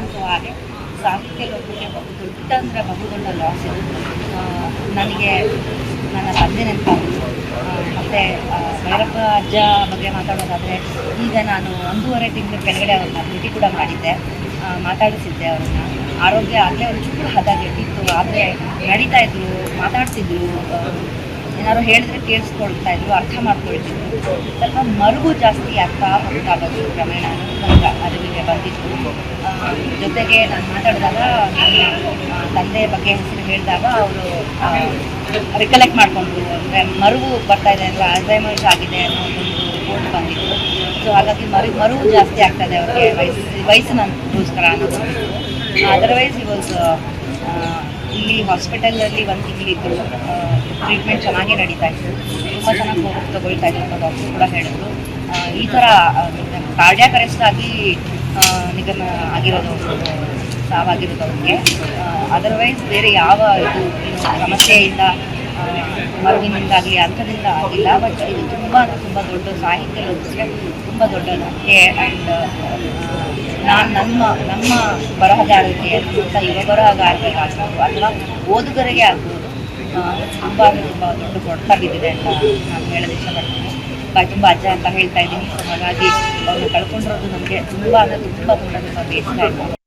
ಅಂತೂ ಹಾಗೆ ಸಾಹಿತ್ಯ ಲೋಕಕ್ಕೆ ಬಹು ದೊಡ್ಡ ಅಂದರೆ ಬಹುದೊಡ್ಡ ಲಾಸ್ ಇದು. ನನಗೆ ನನ್ನ ತಂದೆ ನೆನಪಾಗುತ್ತೆ. ಮತ್ತು ಭೈರಪ್ಪ ಅಜ್ಜ ಬಗ್ಗೆ ಮಾತಾಡೋದಾದರೆ ಈಗ ನಾನು ಒಂದೂವರೆ ತಿಂಗಳ ಕೆಳಗಡೆ ಅವ್ರನ್ನ ಭೇಟಿ ಕೂಡ ಮಾಡಿದ್ದೆ. ಮಾತಾಡಿಸಿದ್ದೆ ಅವ್ರನ್ನ. ಆರೋಗ್ಯ ಆಗಲೇ ಒಂಚೂರು ಹದಾಗೆಟ್ಟಿತ್ತು ಆದರೆ ನಡೀತಾ ಇದ್ರು, ಮಾತಾಡ್ತಿದ್ರು. ಏನಾದ್ರು ಹೇಳಿದ್ರೆ ಕೇಳಿಸ್ಕೊಳ್ತಾ ಇದ್ರು, ಅರ್ಥ ಮಾಡ್ಕೊಳ್ತಿದ್ರು. ಸ್ವಲ್ಪ ಮರುಗು ಜಾಸ್ತಿ ಆಗ್ತಾ ಹೋಗ್ತಾಗೋದು ಕ್ರಮೇಣ ಅರಿವಿಗೆ ಬಂದಿತ್ತು ಜೊತೆಗೆ ನಾನು ಮಾತಾಡಿದಾಗ ತಂದೆ ಬಗ್ಗೆ ಹೆಸರು ಹೇಳಿದಾಗ ಅವರು ರಿಕಲೆಕ್ಟ್ ಮಾಡಿಕೊಂಡ್ರು. ಅಂದರೆ ಮರುವು ಬರ್ತಾ ಇದೆ ಅಂದರೆ ಅಲ್ಝೈಮರ್ಸ್ ಆಗಿದೆ ಅನ್ನೋ ಒಂದು ರಿಪೋರ್ಟ್ ಬಂದಿತ್ತು. ಸೊ ಹಾಗಾಗಿ ಮರು, ಮರುವು ಜಾಸ್ತಿ ಆಗ್ತದೆ ಅವ್ರಿಗೆ ವಯಸ್ಸು ವಯಸ್ಸಿನಗೋಸ್ಕರ ಅನ್ನೋದು ಅದರ್ವೈಸ್ ಇವಾಗ ಇಲ್ಲಿ ಹಾಸ್ಪಿಟಲಲ್ಲಿ ಒಂದು ತಿಂಗಳಿದ್ರು. ಟ್ರೀಟ್ಮೆಂಟ್ ಚೆನ್ನಾಗೇ ನಡೀತಾ ಇತ್ತು. ತುಂಬ ಚೆನ್ನಾಗಿ ಹೋಗಿ, ತಗೊಳ್ತಾ ಇದ್ರು ಡಾಕ್ಟರ್ ಕೂಡ ಹೇಳಿದ್ರು. ಈ ಥರ ಕಾರ್ಡ್ಯಾಕ್ ಅರೆಸ್ಟ್ ಆಗಿ ನಿಗಮ ಆಗಿರೋದು ಸಾವಾಗಿರೋದು ಅವ್ರಿಗೆ ಅದರ್ವೈಸ್ ಬೇರೆ ಯಾವ ಇದು ಸಮಸ್ಯೆಯಿಂದ ಮರುವಿನಿಂದಾಗಲಿ ಅಂಥದಿಂದ ಆಗಿಲ್ಲ. ಬಟ್ ಇದು ತುಂಬ ತುಂಬ ದೊಡ್ಡ ಸಾಹಿತ್ಯ ಲೋಕಕ್ಕೆ ತುಂಬ ದೊಡ್ಡ ಆ್ಯಂಡ್ ನಾನು ನಮ್ಮ ನಮ್ಮ ಬರಹಗಾರರಿಗೆ ಅಂತ ಯುವ ಬರಹಗಾರರಿಗಾಗ್ಬೋದು ಅಥವಾ ಓದುಗರಿಗೆ ಆಗ್ಬೋದು. ತುಂಬ ಅಂದರೆ ತುಂಬ ದೊಡ್ಡ ಕೊಡ್ತಾ ಬಿದ್ದಿದೆ ಅಂತ ನಾನು ಹೇಳೋದು ಇಷ್ಟಪಡ್ತೀನಿ. ತುಂಬ ಅಜ್ಜ ಅಂತ ಹೇಳ್ತಾ ಇದ್ದೀನಿ. ಸೊ ಹಾಗಾಗಿ ಅವ್ರನ್ನ ಕಳ್ಕೊಂಡಿರೋದು ನಮಗೆ ತುಂಬ ಅಂದರೆ ತುಂಬ ತುಂಬ ತುಂಬ ಬೇಸರ